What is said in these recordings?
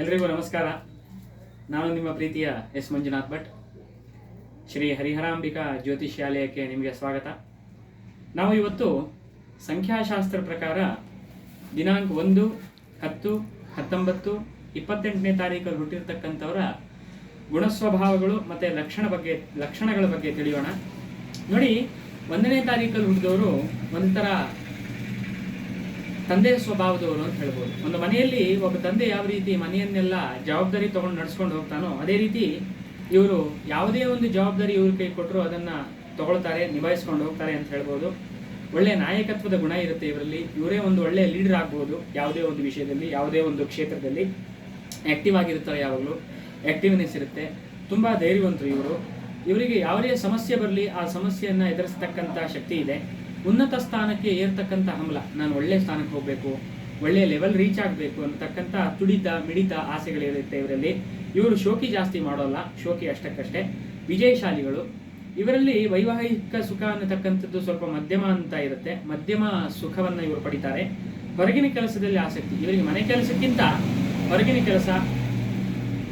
ಎಲ್ರಿಗೂ ನಮಸ್ಕಾರ. ನಾನು ನಿಮ್ಮ ಪ್ರೀತಿಯ ಎಸ್ ಮಂಜುನಾಥ್ ಭಟ್. ಶ್ರೀ ಹರಿಹರಾಂಬಿಕಾ ಜ್ಯೋತಿಷ್ಯಾಲಯಕ್ಕೆ ನಿಮಗೆ ಸ್ವಾಗತ. ನಾವು ಇವತ್ತು ಸಂಖ್ಯಾಶಾಸ್ತ್ರ ಪ್ರಕಾರ ದಿನಾಂಕ ಒಂದು, ಹತ್ತು, ಹತ್ತೊಂಬತ್ತು, ಇಪ್ಪತ್ತೆಂಟನೇ ತಾರೀಕಲ್ಲಿ ಹುಟ್ಟಿರ್ತಕ್ಕಂಥವರ ಗುಣಸ್ವಭಾವಗಳು ಮತ್ತು ಲಕ್ಷಣ ಬಗ್ಗೆ, ಲಕ್ಷಣಗಳ ಬಗ್ಗೆ ತಿಳಿಯೋಣ. ನೋಡಿ, ಒಂದನೇ ತಾರೀಕಲ್ಲಿ ಹುಟ್ಟಿದವರು ಒಂಥರ ತಂದೆ ಸ್ವಭಾವದವರು ಅಂತ ಹೇಳ್ಬೋದು. ಒಂದು ಮನೆಯಲ್ಲಿ ಒಬ್ಬ ತಂದೆ ಯಾವ ರೀತಿ ಮನೆಯನ್ನೆಲ್ಲ ಜವಾಬ್ದಾರಿ ತಗೊಂಡು ನಡ್ಸ್ಕೊಂಡು ಹೋಗ್ತಾನೋ ಅದೇ ರೀತಿ ಇವರು ಯಾವುದೇ ಒಂದು ಜವಾಬ್ದಾರಿ ಇವ್ರ ಕೈ ಕೊಟ್ಟರು ಅದನ್ನ ತಗೊಳ್ತಾರೆ, ನಿಭಾಯಿಸ್ಕೊಂಡು ಹೋಗ್ತಾರೆ ಅಂತ ಹೇಳ್ಬೋದು. ಒಳ್ಳೆ ನಾಯಕತ್ವದ ಗುಣ ಇರುತ್ತೆ ಇವರಲ್ಲಿ. ಇವರೇ ಒಂದು ಒಳ್ಳೆ ಲೀಡರ್ ಆಗ್ಬೋದು ಯಾವುದೇ ಒಂದು ವಿಷಯದಲ್ಲಿ, ಯಾವುದೇ ಒಂದು ಕ್ಷೇತ್ರದಲ್ಲಿ. ಆಕ್ಟಿವ್ ಆಗಿರ್ತಾರೆ ಯಾವಾಗಲೂ. ಆಕ್ಟಿವ್ನೆಸ್ ಇರುತ್ತೆ. ತುಂಬ ಧೈರ್ಯವಂತರು ಇವರು. ಇವರಿಗೆ ಯಾವುದೇ ಸಮಸ್ಯೆ ಬರಲಿ ಆ ಸಮಸ್ಯೆಯನ್ನು ಎದುರಿಸ್ತಕ್ಕಂಥ ಶಕ್ತಿ ಇದೆ. ಉನ್ನತ ಸ್ಥಾನಕ್ಕೆ ಏರ್ತಕ್ಕಂಥ ಹಂಬಲ ನಾನು ಒಳ್ಳೆ ಸ್ಥಾನಕ್ಕೆ ಹೋಗಬೇಕು, ಒಳ್ಳೆ ಲೆವೆಲ್ ರೀಚ್ ಆಗಬೇಕು ಅನ್ನತಕ್ಕಂಥ ತುಡಿತ ಮಿಡಿತ ಆಸೆಗಳಿರುತ್ತೆ ಇವರಲ್ಲಿ. ಇವರು ಶೋಕಿ ಜಾಸ್ತಿ ಮಾಡೋಲ್ಲ, ಶೋಕಿ ಅಷ್ಟಕ್ಕಷ್ಟೇ. ವಿಜಯಶಾಲಿಗಳು. ಇವರಲ್ಲಿ ವೈವಾಹಿಕ ಸುಖ ಅನ್ನತಕ್ಕಂಥದ್ದು ಸ್ವಲ್ಪ ಮಧ್ಯಮ ಅಂತ ಇರುತ್ತೆ. ಮಧ್ಯಮ ಸುಖವನ್ನ ಇವರು ಪಡಿತಾರೆ. ಹೊರಗಿನ ಕೆಲಸದಲ್ಲಿ ಆಸಕ್ತಿ. ಇವರಿಗೆ ಮನೆ ಕೆಲಸಕ್ಕಿಂತ ಹೊರಗಿನ ಕೆಲಸ,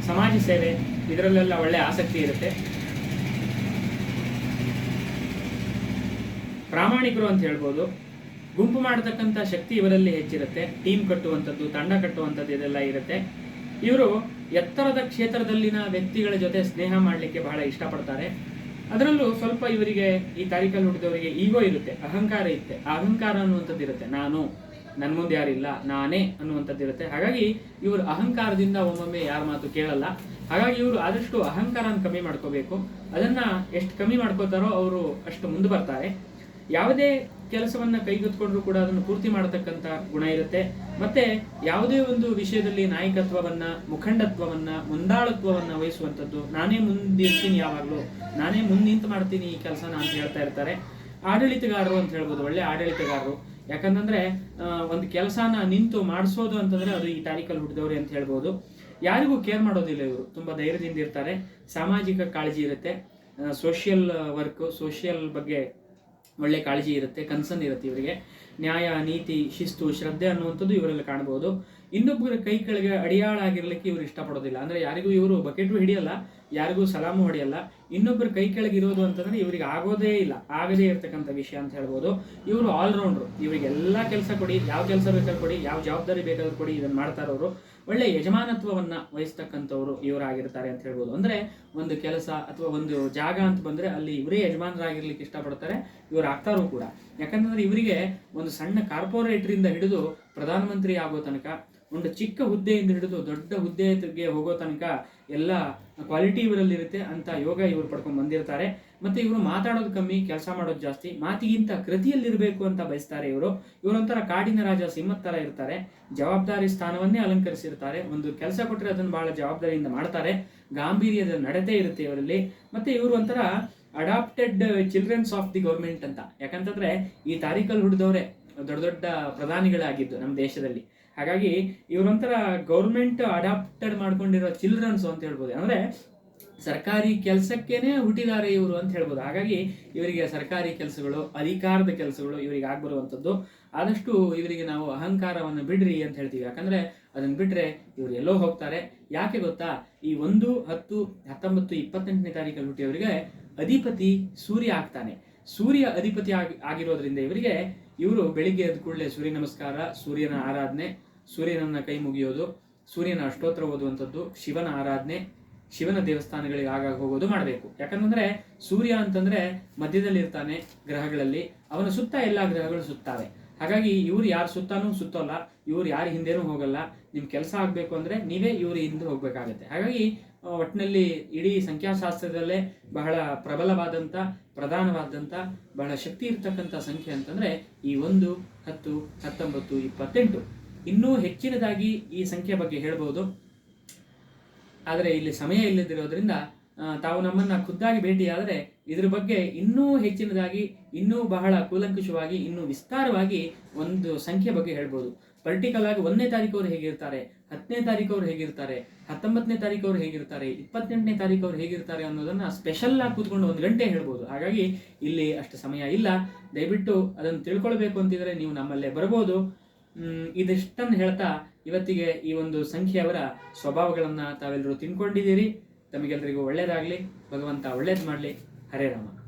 ಸಮಾಜ ಸೇವೆ, ಇದರಲ್ಲೆಲ್ಲ ಒಳ್ಳೆ ಆಸಕ್ತಿ ಇರುತ್ತೆ. ಪ್ರಾಮಾಣಿಕರು ಅಂತ ಹೇಳ್ಬೋದು. ಗುಂಪು ಮಾಡತಕ್ಕಂಥ ಶಕ್ತಿ ಇವರಲ್ಲಿ ಹೆಚ್ಚಿರುತ್ತೆ. ಟೀಮ್ ಕಟ್ಟುವಂಥದ್ದು, ತಂಡ ಕಟ್ಟುವಂಥದ್ದು ಇದೆಲ್ಲ ಇರುತ್ತೆ. ಇವರು ಎತ್ತರದ ಕ್ಷೇತ್ರದಲ್ಲಿನ ವ್ಯಕ್ತಿಗಳ ಜೊತೆ ಸ್ನೇಹ ಮಾಡಲಿಕ್ಕೆ ಬಹಳ ಇಷ್ಟಪಡ್ತಾರೆ. ಅದರಲ್ಲೂ ಸ್ವಲ್ಪ ಇವರಿಗೆ ಈ ತಾರೀಕಲ್ಲಿ ಹುಟ್ಟಿದವರಿಗೆ ಈಗೋ ಇರುತ್ತೆ, ಅಹಂಕಾರ ಇರುತ್ತೆ ಅಹಂಕಾರ ಅನ್ನುವಂಥದ್ದು ಇರುತ್ತೆ. ನಾನು ನನ್ನ ಮುಂದೆ ಯಾರಿಲ್ಲ, ನಾನೇ ಅನ್ನುವಂಥದ್ದು ಇರುತ್ತೆ. ಹಾಗಾಗಿ ಇವರು ಅಹಂಕಾರದಿಂದ ಒಮ್ಮೊಮ್ಮೆ ಯಾರ ಮಾತು ಕೇಳಲ್ಲ. ಹಾಗಾಗಿ ಇವರು ಆದಷ್ಟು ಅಹಂಕಾರನ ಕಮ್ಮಿ ಮಾಡ್ಕೋಬೇಕು. ಅದನ್ನ ಎಷ್ಟು ಕಮ್ಮಿ ಮಾಡ್ಕೋತಾರೋ ಅವರು ಅಷ್ಟು ಮುಂದೆ ಬರ್ತಾರೆ. ಯಾವುದೇ ಕೆಲಸವನ್ನ ಕೈಗೆತ್ಕೊಂಡ್ರು ಕೂಡ ಅದನ್ನು ಪೂರ್ತಿ ಮಾಡತಕ್ಕಂತ ಗುಣ ಇರುತ್ತೆ. ಮತ್ತೆ ಯಾವುದೇ ಒಂದು ವಿಷಯದಲ್ಲಿ ನಾಯಕತ್ವವನ್ನ, ಮುಖಂಡತ್ವವನ್ನ, ಮುಂದಾಳತ್ವವನ್ನ ವಹಿಸುವಂಥದ್ದು ನಾನೇ ಮುಂದಿರ್ತೀನಿ ಯಾವಾಗಲೂ. ನಾನೇ ಮುಂದೆ ನಿಂತು ಮಾಡ್ತೀನಿ ಈ ಕೆಲಸನ ಅಂತ ಹೇಳ್ತಾ ಇರ್ತಾರೆ. ಆಡಳಿತಗಾರರು ಅಂತ ಹೇಳ್ಬೋದು, ಒಳ್ಳೆ ಆಡಳಿತಗಾರರು. ಯಾಕಂತಂದ್ರೆ ಒಂದು ಕೆಲಸನ ನಿಂತು ಮಾಡಿಸೋದು ಅಂತಂದ್ರೆ ಅದು ಈ ತಾರೀಕಲ್ಲಿ ಹುಟ್ಟಿದವ್ರೆ ಅಂತ ಹೇಳ್ಬೋದು. ಯಾರಿಗೂ ಕೇರ್ ಮಾಡೋದಿಲ್ಲ ಇವರು. ತುಂಬಾ ಧೈರ್ಯದಿಂದ ಇರ್ತಾರೆ. ಸಾಮಾಜಿಕ ಕಾಳಜಿ ಇರುತ್ತೆ. ಸೋಷಿಯಲ್ ವರ್ಕ್ ಸೋಷಿಯಲ್ ಬಗ್ಗೆ ಒಳ್ಳೆ ಕಾಳಜಿ ಇರುತ್ತೆ ಕನ್ಸರ್ನ್ ಇರುತ್ತೆ ಇವರಿಗೆ. ನ್ಯಾಯ, ನೀತಿ, ಶಿಸ್ತು, ಶ್ರದ್ಧೆ ಅನ್ನುವಂಥದ್ದು ಇವರಲ್ಲಿ ಕಾಣಬಹುದು ಇನ್ನೊಬ್ಬರ ಕೈ ಕೆಳಗೆ ಅಡಿಯಾಳ ಆಗಿರ್ಲಿಕ್ಕೆ ಇವರು ಇಷ್ಟಪಡೋದಿಲ್ಲ. ಅಂದ್ರೆ ಯಾರಿಗೂ ಇವರು ಬಕೆಟು ಹಿಡಿಯಲ್ಲ. ಯಾರಿಗೂ ಸಲಾಮು ಹೊಡೆಯಲ್ಲ. ಇನ್ನೊಬ್ಬರ ಕೈ ಕೆಳಗೆ ಇರೋದು ಅಂತಂದ್ರೆ ಇವರಿಗೆ ಆಗೋದೇ ಇಲ್ಲ. ಆಗದೇ ಇರತಕ್ಕಂಥ ವಿಷಯ ಅಂತ ಹೇಳ್ಬೋದು. ಇವರು ಆಲ್ರೌಂಡ್ರು ಇವರಿಗೆ ಎಲ್ಲ ಕೆಲಸ ಕೊಡಿ, ಯಾವ ಕೆಲಸ ಬೇಕಾದ್ರೂ ಕೊಡಿ, ಯಾವ ಜವಾಬ್ದಾರಿ ಬೇಕಾದ್ರೂ ಕೊಡಿ ಇದನ್ನು ಮಾಡ್ತಾರವರು ಒಳ್ಳೆ ಯಜಮಾನತ್ವವನ್ನು ವಹಿಸ್ತಕ್ಕಂಥವ್ರು ಇವರಾಗಿರ್ತಾರೆ ಅಂತ ಹೇಳ್ಬೋದು. ಅಂದರೆ ಒಂದು ಕೆಲಸ ಅಥವಾ ಒಂದು ಜಾಗ ಅಂತ ಬಂದರೆ ಅಲ್ಲಿ ಇವರೇ ಯಜಮಾನರಾಗಿರ್ಲಿಕ್ಕೆ ಇಷ್ಟಪಡ್ತಾರೆ, ಇವರು ಆಗ್ತಾರೂ ಕೂಡ. ಯಾಕಂತಂದ್ರೆ ಇವರಿಗೆ ಒಂದು ಸಣ್ಣ ಕಾರ್ಪೊರೇಟ್ರಿಂದ ಹಿಡಿದು ಪ್ರಧಾನಮಂತ್ರಿ ಆಗೋ ತನಕ ಒಂದು ಚಿಕ್ಕ ಹುದ್ದೆಯಿಂದ ಹಿಡಿದು ದೊಡ್ಡ ಹುದ್ದೆಗೆ ಹೋಗೋ ತನಕ ಎಲ್ಲ ಕ್ವಾಲಿಟಿ ಇವರಲ್ಲಿ ಇರುತ್ತೆ ಅಂತ ಯೋಗ ಇವರು ಪಡ್ಕೊಂಡು ಬಂದಿರ್ತಾರೆ. ಮತ್ತೆ ಇವರು ಮಾತಾಡೋದು ಕಮ್ಮಿ, ಕೆಲಸ ಮಾಡೋದು ಜಾಸ್ತಿ, ಮಾತಿಗಿಂತ ಕೃತಿಯಲ್ಲಿರಬೇಕು ಅಂತ ಬಯಸ್ತಾರೆ ಇವರು. ಇವರೊಂಥರ ಕಾಡಿನ ರಾಜ, ಸಿಂಹದ ಥರ ಇರ್ತಾರೆ. ಜವಾಬ್ದಾರಿ ಸ್ಥಾನವನ್ನೇ ಅಲಂಕರಿಸಿರ್ತಾರೆ. ಒಂದು ಕೆಲಸ ಕೊಟ್ಟರೆ ಅದನ್ನು ಬಹಳ ಜವಾಬ್ದಾರಿಯಿಂದ ಮಾಡ್ತಾರೆ. ಗಾಂಭೀರ್ಯದ ನಡತೆ ಇರುತ್ತೆ ಇವರಲ್ಲಿ. ಮತ್ತೆ ಇವರು ಒಂಥರ adopted childrens of the government ಅಂತ. ಯಾಕಂತಂದರೆ ಈ ತಾರೀಕಲ್ಲಿ ಹುಡ್ದವರೇ ದೊಡ್ಡ ದೊಡ್ಡ ಪ್ರಧಾನಿಗಳಾಗಿದ್ದು ನಮ್ಮ ದೇಶದಲ್ಲಿ. ಹಾಗಾಗಿ ಇವರೊಂಥರ ಗೌರ್ಮೆಂಟ್ ಅಡಾಪ್ಟೆಡ್ ಮಾಡ್ಕೊಂಡಿರೋ ಚಿಲ್ಡ್ರನ್ಸ್ ಅಂತ ಹೇಳ್ಬೋದು. ಅಂದ್ರೆ ಸರ್ಕಾರಿ ಕೆಲಸಕ್ಕೇನೆ ಹುಟ್ಟಿದ್ದಾರೆ ಇವರು ಅಂತ ಹೇಳ್ಬೋದು. ಹಾಗಾಗಿ ಇವರಿಗೆ ಸರ್ಕಾರಿ ಕೆಲಸಗಳು, ಅಧಿಕಾರದ ಕೆಲಸಗಳು ಇವರಿಗೆ ಆಗ್ಬರುವಂಥದ್ದು. ಆದಷ್ಟು ಇವರಿಗೆ ನಾವು ಅಹಂಕಾರವನ್ನು ಬಿಡ್ರಿ ಅಂತ ಹೇಳ್ತೀವಿ. ಯಾಕಂದ್ರೆ ಅದನ್ನ ಬಿಟ್ರೆ ಇವರು ಎಲ್ಲೋ ಹೋಗ್ತಾರೆ. ಯಾಕೆ ಗೊತ್ತಾ? ಈ ಒಂದು ಹತ್ತು, ಹತ್ತೊಂಬತ್ತು, ಇಪ್ಪತ್ತೆಂಟನೇ ತಾರೀಕಲ್ಲಿ ಹುಟ್ಟಿಯವರಿಗೆ ಅಧಿಪತಿ ಸೂರ್ಯ ಆಗ್ತಾನೆ. ಸೂರ್ಯ ಅಧಿಪತಿ ಆಗಿ, ಆಗಿರೋದ್ರಿಂದ ಇವರಿಗೆ ಇವರು ಬೆಳಿಗ್ಗೆ ಎದ್ದ ಕೂಡಲೇ ಸೂರ್ಯ ನಮಸ್ಕಾರ, ಸೂರ್ಯನ ಆರಾಧನೆ ಸೂರ್ಯನನ್ನ ಕೈ ಮುಗಿಯೋದು, ಸೂರ್ಯನ ಅಷ್ಟೋತ್ರ ಓದುವಂಥದ್ದು, ಶಿವನ ಆರಾಧನೆ, ಶಿವನ ದೇವಸ್ಥಾನಗಳಿಗೆ ಆಗಾಗ ಹೋಗೋದು ಮಾಡಬೇಕು. ಯಾಕಂತಂದ್ರೆ ಸೂರ್ಯ ಅಂತಂದ್ರೆ ಮಧ್ಯದಲ್ಲಿ ಇರ್ತಾನೆ ಗ್ರಹಗಳಲ್ಲಿ, ಅವನ ಸುತ್ತ ಎಲ್ಲ ಗ್ರಹಗಳು ಸುತ್ತಾವೆ. ಹಾಗಾಗಿ ಇವ್ರು ಯಾರು ಸುತ್ತಾನೂ ಸುತ್ತೋಲ್ಲ, ಇವ್ರು ಯಾರ ಹಿಂದೆನೂ ಹೋಗಲ್ಲ. ನಿಮ್ ಕೆಲಸ ಆಗ್ಬೇಕು ಅಂದ್ರೆ ನೀವೇ ಇವ್ರ ಹಿಂದೆ ಹೋಗ್ಬೇಕಾಗತ್ತೆ. ಹಾಗಾಗಿ ಒಟ್ಟಿನಲ್ಲಿ ಇಡೀ ಸಂಖ್ಯಾಶಾಸ್ತ್ರದಲ್ಲೇ ಬಹಳ ಪ್ರಬಲವಾದಂತ, ಪ್ರಧಾನವಾದಂತ, ಬಹಳ ಶಕ್ತಿ ಇರ್ತಕ್ಕಂಥ ಸಂಖ್ಯೆ ಅಂತಂದ್ರೆ ಈ ಒಂದು, ಹತ್ತು, ಹತ್ತೊಂಬತ್ತು, ಇಪ್ಪತ್ತೆಂಟು. ಇನ್ನೂ ಹೆಚ್ಚಿನದಾಗಿ ಈ ಸಂಖ್ಯೆ ಬಗ್ಗೆ ಹೇಳಬಹುದು ಆದರೆ ಇಲ್ಲಿ ಸಮಯ ಇಲ್ಲದಿರೋದ್ರಿಂದ ತಾವು ನಮ್ಮನ್ನ ಖುದ್ದಾಗಿ ಭೇಟಿಯಾದರೆ ಇದ್ರ ಬಗ್ಗೆ ಇನ್ನೂ ಹೆಚ್ಚಿನದಾಗಿ, ಇನ್ನೂ ಬಹಳ ಕೂಲಂಕುಷವಾಗಿ, ಇನ್ನೂ ವಿಸ್ತಾರವಾಗಿ ಒಂದು ಸಂಖ್ಯೆ ಬಗ್ಗೆ ಹೇಳ್ಬೋದು. ಪರ್ಟಿಕಲ್ ಆಗಿ ಒಂದನೇ ತಾರೀಕು ಹೇಗಿರ್ತಾರೆ, ಹತ್ತನೇ ತಾರೀಕು ಹೇಗಿರ್ತಾರೆ, ಹತ್ತೊಂಬತ್ತನೇ ತಾರೀಕು ಹೇಗಿರ್ತಾರೆ, ಇಪ್ಪತ್ತೆಂಟನೇ ತಾರೀಕು ಅವ್ರು ಹೇಗಿರ್ತಾರೆ ಅನ್ನೋದನ್ನ ಸ್ಪೆಷಲ್ ಆಗಿ ಕೂತ್ಕೊಂಡು ಒಂದು ಗಂಟೆ ಹೇಳ್ಬೋದು. ಹಾಗಾಗಿ ಇಲ್ಲಿ ಅಷ್ಟು ಸಮಯ ಇಲ್ಲ. ದಯವಿಟ್ಟು ಅದನ್ನು ತಿಳ್ಕೊಳ್ಬೇಕು ಅಂತಿದ್ರೆ ನೀವು ನಮ್ಮಲ್ಲೇ ಬರ್ಬೋದು ಇದಿಷ್ಟನ್ನು ಹೇಳ್ತಾ ಇವತ್ತಿಗೆ ಈ ಒಂದು ಸಂಖ್ಯೆಯವರ ಸ್ವಭಾವಗಳನ್ನ ತಾವೆಲ್ಲರೂ ತಿಳ್ಕೊಂಡಿದ್ದೀರಿ ತಮಗೆಲ್ಲರಿಗೂ ಒಳ್ಳೇದಾಗಲಿ. ಭಗವಂತ ಒಳ್ಳೇದು ಮಾಡಲಿ. ಹರೇ ರಾಮ.